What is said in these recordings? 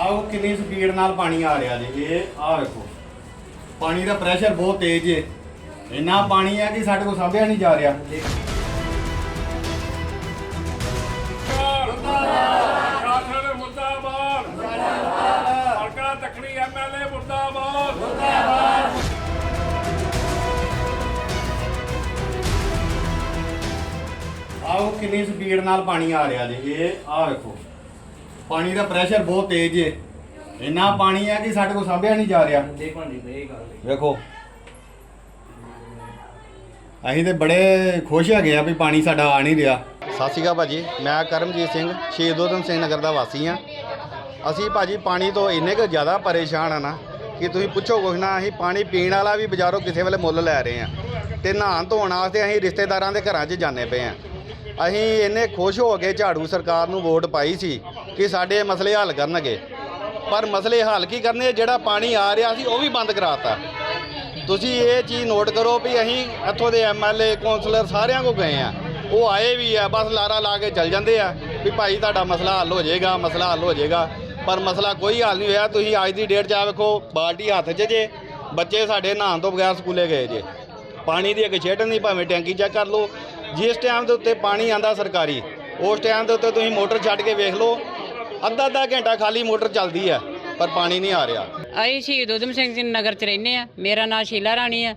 ਆਓ ਕਿੰਨੀ ਸਪੀਡ ਨਾਲ ਪਾਣੀ ਆ ਰਿਹਾ ਜੀ, ਇਹ ਆਹ ਵੇਖੋ। ਪਾਣੀ ਦਾ ਪ੍ਰੈਸ਼ਰ ਬਹੁਤ ਤੇਜ਼ ਹੈ ਇੰਨਾ ਪਾਣੀ ਹੈ ਕਿ ਸਾਡੇ ਕੋਲ ਸਾਂਭਿਆ ਨਹੀਂ ਜਾ ਰਿਹਾ। ਆਓ ਕਿੰਨੀ ਸਪੀਡ ਨਾਲ ਪਾਣੀ ਆ ਰਿਹਾ ਜੀ, ਇਹ ਆਹ ਵੇਖੋ। ਪਾਣੀ ਦਾ ਪ੍ਰੈਸ਼ਰ ਬਹੁਤ ਤੇਜ਼ ਹੈ ਇੰਨਾ ਪਾਣੀ ਹੈ ਕਿ ਸਾਡੇ ਕੋਲ ਸਾਂਭਿਆ ਨਹੀਂ ਜਾ ਰਿਹਾ। ਵੇਖੋ। ਅਸੀਂ ਤੇ ਬੜੇ ਖੁਸ਼ ਹੈਗੇ ਆ ਵੀ ਪਾਣੀ ਸਾਡਾ ਆ ਨਹੀਂ ਰਿਹਾ। ਸਤਿ ਸ਼੍ਰੀ ਅਕਾਲ ਭਾਜੀ ਮੈਂ ਕਰਮਜੀਤ ਸਿੰਘ ਸ਼ਹੀਦ ਊਧਮ ਸਿੰਘ ਨਗਰ ਦਾ ਵਾਸੀ ਆ ਅਸੀਂ ਭਾਜੀ ਪਾਣੀ ਤੋਂ ਇੰਨੇ ਕੁ ਜ਼ਿਆਦਾ ਪਰੇਸ਼ਾਨ ਆ ਨਾ ਕਿ ਤੁਸੀਂ ਪੁੱਛੋ ਕੁਛ ਨਾ ਅਸੀਂ ਪਾਣੀ ਪੀਣ ਵਾਲਾ ਵੀ ਬਾਜ਼ਾਰੋਂ ਕਿਸੇ ਵੇਲੇ ਮੁੱਲ ਲੈ ਰਹੇ ਆ ਤੇ ਨਹਾਉਣ ਧੋਣ ਵਾਸਤੇ ਅਸੀਂ ਰਿਸ਼ਤੇਦਾਰਾਂ ਦੇ ਘਰਾਂ 'ਚ ਜਾਂਦੇ ਪਏ ਆ ਅਸੀਂ ਇੰਨੇ ਖੁਸ਼ ਹੋ ਕੇ ਝਾੜੂ ਸਰਕਾਰ ਨੂੰ ਵੋਟ ਪਾਈ ਸੀ ਕਿ ਸਾਡੇ ਮਸਲੇ ਹੱਲ ਕਰਨਗੇ। ਪਰ ਮਸਲੇ ਹੱਲ ਕੀ ਕਰਨੇ ਜਿਹੜਾ ਪਾਣੀ ਆ ਰਿਹਾ ਸੀ, ਉਹ ਵੀ ਬੰਦ ਕਰਾਤਾ। ਤੁਸੀਂ ਇਹ ਚੀਜ਼ ਨੋਟ ਕਰੋ ਵੀ ਅਸੀਂ ਇੱਥੋਂ ਦੇ ਐਮਐਲਏ ਕੌਂਸਲਰ ਸਾਰਿਆਂ ਕੋ ਗਏ ਆ। ਉਹ ਆਏ ਵੀ ਆ, ਬਸ ਲਾਰਾ ਲਾ ਕੇ ਚੱਲ ਜਾਂਦੇ ਆ ਵੀ ਭਾਈ ਤੁਹਾਡਾ ਮਸਲਾ ਹੱਲ ਹੋ ਜਾਏਗਾ, ਮਸਲਾ ਹੱਲ ਹੋ ਜਾਏਗਾ। ਪਰ ਮਸਲਾ ਕੋਈ ਹੱਲ ਨਹੀਂ ਹੋਇਆ। ਤੁਸੀਂ ਅੱਜ ਦੀ ਡੇਟ 'ਚ ਆ ਵੇਖੋ, ਬਾਲਟੀ ਹੱਥ 'ਚ ਜੇ, ਬੱਚੇ ਸਾਡੇ ਨਹਾਉਣ ਤੋਂ ਬਗੈਰ ਸਕੂਲੇ ਗਏ ਜੇ। ਪਾਣੀ ਦੀ ਅੱਗੇ ਛੇਟਣ ਨਹੀਂ ਭਾਵੇਂ ਟੈਂਕੀ ਚੈੱਕ ਕਰ ਲਓ। ਜਿਸ ਟਾਈਮ ਦੇ ਉੱਤੇ ਪਾਣੀ ਆਂਦਾ ਸਰਕਾਰੀ, ਉਸ ਟਾਈਮ ਦੇ ਉੱਤੇ ਤੁਸੀਂ ਮੋਟਰ ਛੱਡ ਕੇ ਵੇਖ ਲਓ, ਅੱਧਾ ਅੱਧਾ ਘੰਟਾ ਖਾਲੀ ਮੋਟਰ ਚੱਲਦੀ ਹੈ, ਪਰ ਪਾਣੀ ਨਹੀਂ ਆ ਰਿਹਾ। ਅਸੀਂ ਸ਼ਹੀਦ ਊਧਮ ਸਿੰਘ ਜੀ ਨਗਰ ਚ ਰਹਿੰਦੇ ਆ ਮੇਰਾ ਨਾਮ ਸ਼ੀਲਾ ਰਾਣੀ ਆ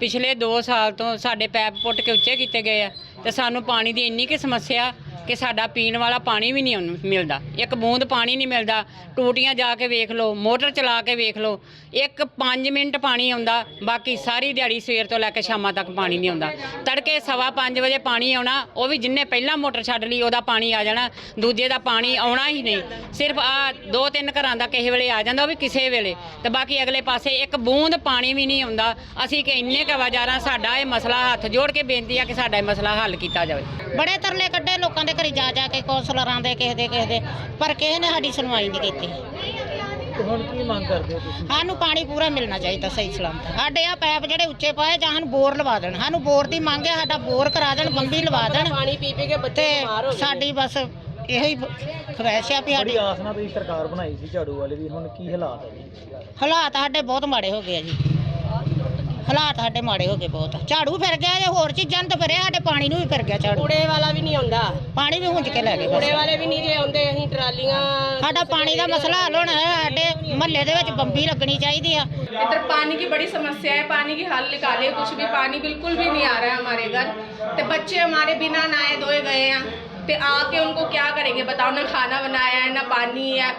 ਪਿਛਲੇ 2 ਸਾਲ ਤੋਂ ਸਾਡੇ ਪੈਪ ਪੁੱਟ ਕੇ ਉੱਚੇ ਕੀਤੇ ਗਏ ਆ, ਤੇ ਸਾਨੂੰ ਪਾਣੀ ਦੀ ਇੰਨੀ ਕਿ ਸਮੱਸਿਆ ਕਿ ਸਾਡਾ ਪੀਣ ਵਾਲਾ ਪਾਣੀ ਵੀ ਨਹੀਂ ਉਹਨੂੰ ਮਿਲਦਾ। ਇੱਕ ਬੂੰਦ ਪਾਣੀ ਨਹੀਂ ਮਿਲਦਾ। ਟੂਟੀਆਂ ਜਾ ਕੇ ਵੇਖ ਲਓ, ਮੋਟਰ ਚਲਾ ਕੇ ਵੇਖ ਲਓ, ਇੱਕ 5 ਮਿੰਟ ਪਾਣੀ ਆਉਂਦਾ, ਬਾਕੀ ਸਾਰੀ ਦਿਹਾੜੀ ਸਵੇਰ ਤੋਂ ਲੈ ਕੇ ਸ਼ਾਮਾਂ ਤੱਕ ਪਾਣੀ ਨਹੀਂ ਆਉਂਦਾ। ਤੜਕੇ ਸਵਾ 5 ਵਜੇ ਪਾਣੀ ਆਉਣਾ, ਉਹ ਵੀ ਜਿੰਨੇ ਪਹਿਲਾਂ ਮੋਟਰ ਛੱਡ ਲਈ, ਉਹਦਾ ਪਾਣੀ ਆ ਜਾਣਾ, ਦੂਜੇ ਦਾ ਪਾਣੀ ਆਉਣਾ ਹੀ ਨਹੀਂ। ਸਿਰਫ ਆ ਦੋ ਤਿੰਨ ਘਰਾਂ ਦਾ ਕਿਸੇ ਵੇਲੇ ਆ ਜਾਂਦਾ, ਉਹ ਵੀ ਕਿਸੇ ਵੇਲੇ। ਤੇ ਬਾਕੀ ਅਗਲੇ ਪਾਸੇ ਇੱਕ ਬੂੰਦ ਪਾਣੀ ਵੀ ਨਹੀਂ ਆਉਂਦਾ। ਅਸੀਂ ਕਿ ਇੰਨੇ ਕਵਾਜ਼ਾਰਾਂ ਸਾਡਾ ਇਹ ਮਸਲਾ ਹੱਥ ਜੋੜ ਕੇ ਬੇਨਤੀ ਆ ਕਿ ਸਾਡਾ ਇਹ ਮਸਲਾ ਹੱਲ ਕੀਤਾ ਜਾਵੇ। ਬੜੇ ਤਰਲੇ ਕੱਢੇ ਲੋਕਾਂ ਦੇ ਘਰੀ ਜਾ ਜਾ ਕੇ ਕੌਂਸਲਰਾਂ ਦੇ ਕਿਸੇ ਦੇ ਕਿਸੇ ਦੇ। ਪਰ ਕਿਸੇ ਨੇ ਸਾਡੀ ਸੁਣਵਾਈ ਨਹੀਂ ਕੀਤੀ। ਤੇ ਹੁਣ ਕੀ ਮੰਗ ਕਰਦੇ ਹੋ ਤੁਸੀਂ? ਸਾਨੂੰ ਪਾਣੀ ਪੂਰਾ ਮਿਲਣਾ ਚਾਹੀਦਾ ਸਹੀ ਸਲਾਮਤ। ਸਾਡੇ ਆ ਪੈਪ ਜਿਹੜੇ ਉੱਚੇ ਪਾਏ ਜਾਂ ਸਾਨੂੰ ਬੋਰ ਲਵਾ ਦੇਣ। ਸਾਨੂੰ ਬੋਰ ਦੀ ਮੰਗ ਹੈ ਸਾਡਾ ਬੋਰ ਕਰਾ ਦੇਣ ਬੰਬੀ ਲਵਾ ਦੇਣ। ਪਾਣੀ ਪੀ ਪੀ ਕੇ ਬੱਚੇ ਸਾਡੀ ਬਸ ਇਹੋ ਹੀ ਖਵਾਇਸ਼ ਆ ਵੀ ਬੜੀ ਆਸ ਨਾਲ ਤੁਸੀਂ ਸਰਕਾਰ ਬਣਾਈ ਸੀ ਝਾੜੂ ਵਾਲੇ ਦੀ ਹੁਣ ਕੀ ਹਾਲਾਤ ਹੈ ਜੀ? ਹਾਲਾਤ ਸਾਡੇ ਬਹੁਤ ਮਾੜੇ ਹੋ ਗਏ ਆ ਜੀ। ਹਾਲਾਤ ਸਾਡੇ ਮਾੜੇ ਹੋ ਗਏ ਬਹੁਤ ਝਾੜੂ ਫਿਰ ਗਿਆ ਜੇ ਹੋਰ ਚੀਜ਼ਾਂ ਨੂੰ ਤਾਂ ਫਿਰਿਆ ਸਾਡੇ ਪਾਣੀ ਨੂੰ ਵੀ ਫਿਰ ਗਿਆ ਝਾੜੂ ਕੂੜੇ ਵਾਲਾ ਵੀ ਨਹੀਂ ਆਉਂਦਾ ਪਾਣੀ ਵੀ ਹੁੰਜ ਕੇ ਲੈ ਗਏ ਬਸ ਕੂੜੇ ਵਾਲੇ ਵੀ ਨਹੀਂ ਜੇ ਆਉਂਦੇ ਅਸੀਂ ਟਰਾਲੀਆਂ ਸਾਡਾ ਪਾਣੀ ਦਾ ਮਸਲਾ ਹੱਲ ਹੋਣਾ ਹੈ ਸਾਡੇ ਮਹੱਲੇ ਦੇ ਵਿੱਚ ਬੰਬੀ ਲੱਗਣੀ ਚਾਹੀਦੀ ਆ इधर पानी की बड़ी समस्या है पानी की हल निकाले कुछ भी पानी बिल्कुल भी नहीं आ रहा है हमारे घर तो बच्चे हमारे बिना नहाए धोए गए हैं तो आके उनको क्या करेंगे बताओ ना खाना बनाया है ना पानी है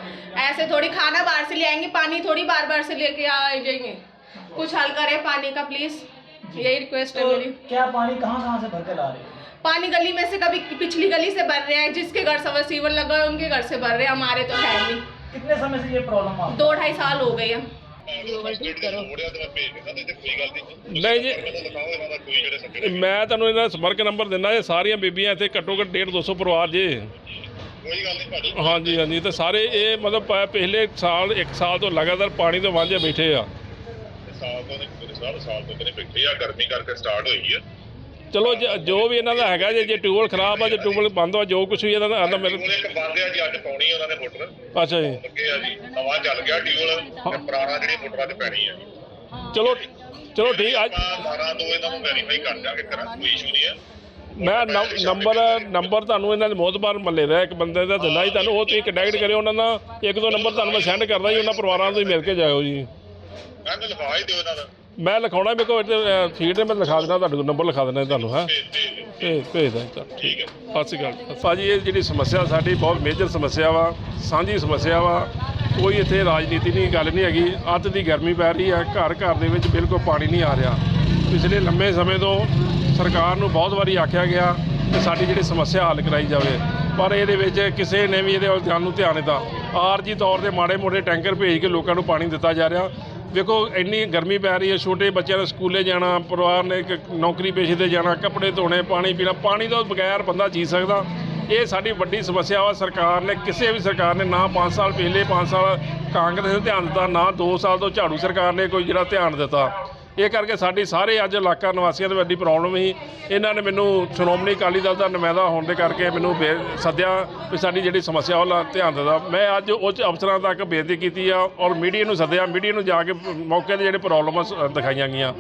ऐसे थोड़ी खाना बाहर से ले आएंगे पानी थोड़ी बार बार से लेके आ जाएंगे कुछ हल करें पानी का प्लीज़ यही रिक्वेस्ट है मेरी क्या पानी कहाँ कहाँ से भर के ला रहे हो पानी गली में से कभी पिछली गली से भर रहे हैं जिसके घर से सीवर लगा है उनके घर से भर रहे हैं हमारे तो है नहीं कितने समय से ये प्रॉब्लम आ दो ढाई साल हो गए हैं ਨਹੀਂ ਜੀ ਮੈਂ ਤੁਹਾਨੂੰ ਇਹਦਾ ਸੰਪਰਕ ਨੰਬਰ ਦਿੰਦਾ ਇਹ ਸਾਰੀਆਂ ਬੀਬੀਆਂ ਇੱਥੇ ਘੱਟੋ ਘੱਟ 1.5 200 ਪਰਿਵਾਰ ਜੇ ਕੋਈ ਗੱਲ ਨਹੀਂ ਹਾਂਜੀ ਹਾਂਜੀ ਤੇ ਸਾਰੇ ਇਹ ਮਤਲਬ ਪ- ਪਿਛਲੇ ਸਾਲ ਇੱਕ ਸਾਲ ਤੋਂ ਲਗਾਤਾਰ ਪਾਣੀ ਤੋਂ ਵਾਂਝੇ ਬੈਠੇ ਆ ਸਾਲ ਤੋਂ ਨਹੀਂ ਸਾਲ ਸਾਲ ਤੋਂ ਨਹੀਂ ਬੈਠੇ ਆ ਗਰਮੀ ਕਰਕੇ ਸਟਾਰਟ ਹੋਈ ਆ। ਚਲੋ ਜ- ਜੋ ਵੀ ਇਹਨਾਂ ਦਾ ਹੈਗਾ ਜੇ ਜੇ ਟਿਊਬਲ ਖਰਾਬ ਆ ਜੇ ਟਿਊਬਲ ਬੰਦ ਆ ਜੋ ਕੁਝ ਵੀ ਇਹਨਾਂ ਦਾ ਆਂਦਾ ਮੇਰੇ ਟਿਊਬਲ ਇੱਕ ਬੰਦ ਆ ਜੀ ਅੱਜ ਪਾਉਣੀ ਆ ਉਹਨਾਂ ਨੇ ਮੋਟਰ। ਅੱਛਾ ਜੀ। ਲੱਗੇ ਆ ਜੀ ਨਵਾਂ ਚੱਲ ਗਿਆ ਟਿਊਬਲ ਤੇ ਪੁਰਾਣਾ ਜਿਹੜੀ ਮੋਟਰਾਂ ਤੇ ਪੈਣੀ ਆ ਚਲੋ ਚਲੋ ਠੀਕ ਅੱਜ ਆਪਾਂ 12 ਤੋਂ ਇਹਨਾਂ ਨੂੰ ਵੈਰੀਫਾਈ ਕਰ ਜਾਾਂਗੇ ਕਰਾਂ ਕੋਈ ਇਸ਼ੂ ਨਹੀਂ ਆ। ਮੈਂ ਨੰ- ਨੰਬਰ ਨੰਬਰ ਤੁਹਾਨੂੰ ਇਹਨਾਂ ਦੇ ਮੋਤਬਾਰ ਮੱਲੇ ਦਾ ਇੱਕ ਬੰਦੇ ਦਾ ਦਿੰਦਾ ਜੀ ਤੁਹਾਨੂੰ ਉਹ ਤੁਸੀਂ ਕੰਟੈਕਟ ਕਰਿਓ ਉਹਨਾਂ ਦਾ ਇੱਕ ਦੋ ਨੰਬਰ ਤੁਹਾਨੂੰ ਮੈਂ ਸੈਂਡ ਕਰਦਾ ਜੀ ਉਹਨਾਂ ਪਰਿਵਾਰਾਂ ਨੂੰ ਤੁਸੀਂ ਮਿਲ ਕੇ ਜਾਇਓ ਜੀ। ਮੈਂ ਤਾਂ ਲਿਖਾ ਹੀ ਦਿਓ ਇਹਨਾਂ ਦਾ। ਮੈਂ ਲਿਖਾਉਣਾ ਮੇਰੇ ਕੋਲ ਫੀਡ ਤੇ ਮੈਂ ਲਿਖਾ ਦੇਣਾ ਤੁਹਾਡੇ ਕੋਲ ਨੰਬਰ ਲਿਖਾ ਦੇਣਾ ਤੁਹਾਨੂੰ ਹਾਂ? ਭੇਜ ਭੇਜਦਾ ਚੱਲ ਠੀਕ ਹੈ। ਸਤਿ ਸ਼੍ਰੀ ਅਕਾਲ ਭਾਜੀ ਇਹ ਜਿਹੜੀ ਸਮੱਸਿਆ ਸਾਡੀ ਬਹੁਤ ਮੇਜਰ ਸਮੱਸਿਆ ਵਾ ਸਾਂਝੀ ਸਮੱਸਿਆ ਵਾ। ਕੋਈ ਇੱਥੇ ਰਾਜਨੀਤੀ ਨਹੀਂ ਗੱਲ ਨਹੀਂ ਹੈਗੀ। ਅੱਤ ਦੀ ਗਰਮੀ ਪੈ ਰਹੀ ਹੈ ਘਰ ਘਰ ਦੇ ਵਿੱਚ ਬਿਲਕੁਲ ਪਾਣੀ ਨਹੀਂ ਆ ਰਿਹਾ। ਪਿਛਲੇ ਲੰਮੇ ਸਮੇਂ ਤੋਂ ਸਰਕਾਰ ਨੂੰ ਬਹੁਤ ਵਾਰੀ ਆਖਿਆ ਗਿਆ ਕਿ ਸਾਡੀ ਜਿਹੜੀ ਸਮੱਸਿਆ ਹੱਲ ਕਰਾਈ ਜਾਵੇ। ਪਰ ਇਹਦੇ ਵਿੱਚ ਕਿਸੇ ਨੇ ਵੀ ਇਹਦੇ ਵੱਲ ਧਿਆਨ ਨੂੰ ਧਿਆਨ ਦਿੱਤਾ। ਆਰਜੀ ਤੌਰ ਤੇ ਮਾੜੇ ਮੋਟੇ ਟੈਂਕਰ ਭੇਜ ਕੇ ਲੋਕਾਂ ਨੂੰ ਪਾਣੀ ਦਿੱਤਾ ਜਾ ਰਿਹਾ। ਦੇਖੋ, ਇੰਨੀ ਗਰਮੀ ਪੈ ਰਹੀ ਹੈ, ਛੋਟੇ ਬੱਚਿਆਂ ਨੇ ਸਕੂਲੇ ਜਾਣਾ, ਪਰਿਵਾਰ ਨੇ ਇੱਕ ਨੌਕਰੀ ਪੇਸ਼ੇ ਤੇ ਜਾਣਾ, ਕੱਪੜੇ ਧੋਣੇ, ਪਾਣੀ ਪੀਣਾ, ਪਾਣੀ ਤੋਂ ਬਗੈਰ ਬੰਦਾ ਜੀ ਸਕਦਾ। ਇਹ ਸਾਡੀ ਵੱਡੀ ਸਮੱਸਿਆ ਵਾ, ਸਰਕਾਰ ਨੇ, ਕਿਸੇ ਵੀ ਸਰਕਾਰ ਨੇ ਨਾ 5 ਸਾਲ ਪਹਿਲੇ 5 ਸਾਲ ਕਾਂਗਰਸ ਨੇ ਧਿਆਨ ਦਿੱਤਾ, ਨਾ 2 ਸਾਲ ਤੋਂ ਝਾੜੂ ਸਰਕਾਰ ਨੇ ਕੋਈ ਜਿਹੜਾ ਧਿਆਨ ਦਿੱਤਾ। ਇਹ ਕਰਕੇ ਸਾਡੀ ਸਾਰੇ ਅੱਜ ਇਲਾਕਾ ਨਿਵਾਸੀਆਂ ਦੇ ਵੱਡੀ ਪ੍ਰੋਬਲਮ ਸੀ। ਇਹਨਾਂ ਨੇ ਮੈਨੂੰ ਸ਼੍ਰੋਮਣੀ ਅਕਾਲੀ ਦਲ ਦਾ ਨੁਮਾਇੰਦਾ ਹੋਣ ਦੇ ਕਰਕੇ ਮੈਨੂੰ ਬੇ- ਸੱਦਿਆ ਵੀ ਸਾਡੀ ਜਿਹੜੀ ਸਮੱਸਿਆ ਵੱਲ ਧਿਆਨ ਦੇਦਾ। ਮੈਂ ਅੱਜ ਉੱਚ ਅਫਸਰਾਂ ਤੱਕ ਬੇਨਤੀ ਕੀਤੀ ਆ ਔਰ ਮੀਡੀਆ ਨੂੰ ਸੱਦਿਆ। ਮੀਡੀਆ ਨੂੰ ਜਾ ਕੇ ਮੌਕੇ ਤੇ ਜਿਹੜੇ ਪ੍ਰੋਬਲਮਾਂ ਦਿਖਾਈਆਂ ਗਈਆਂ।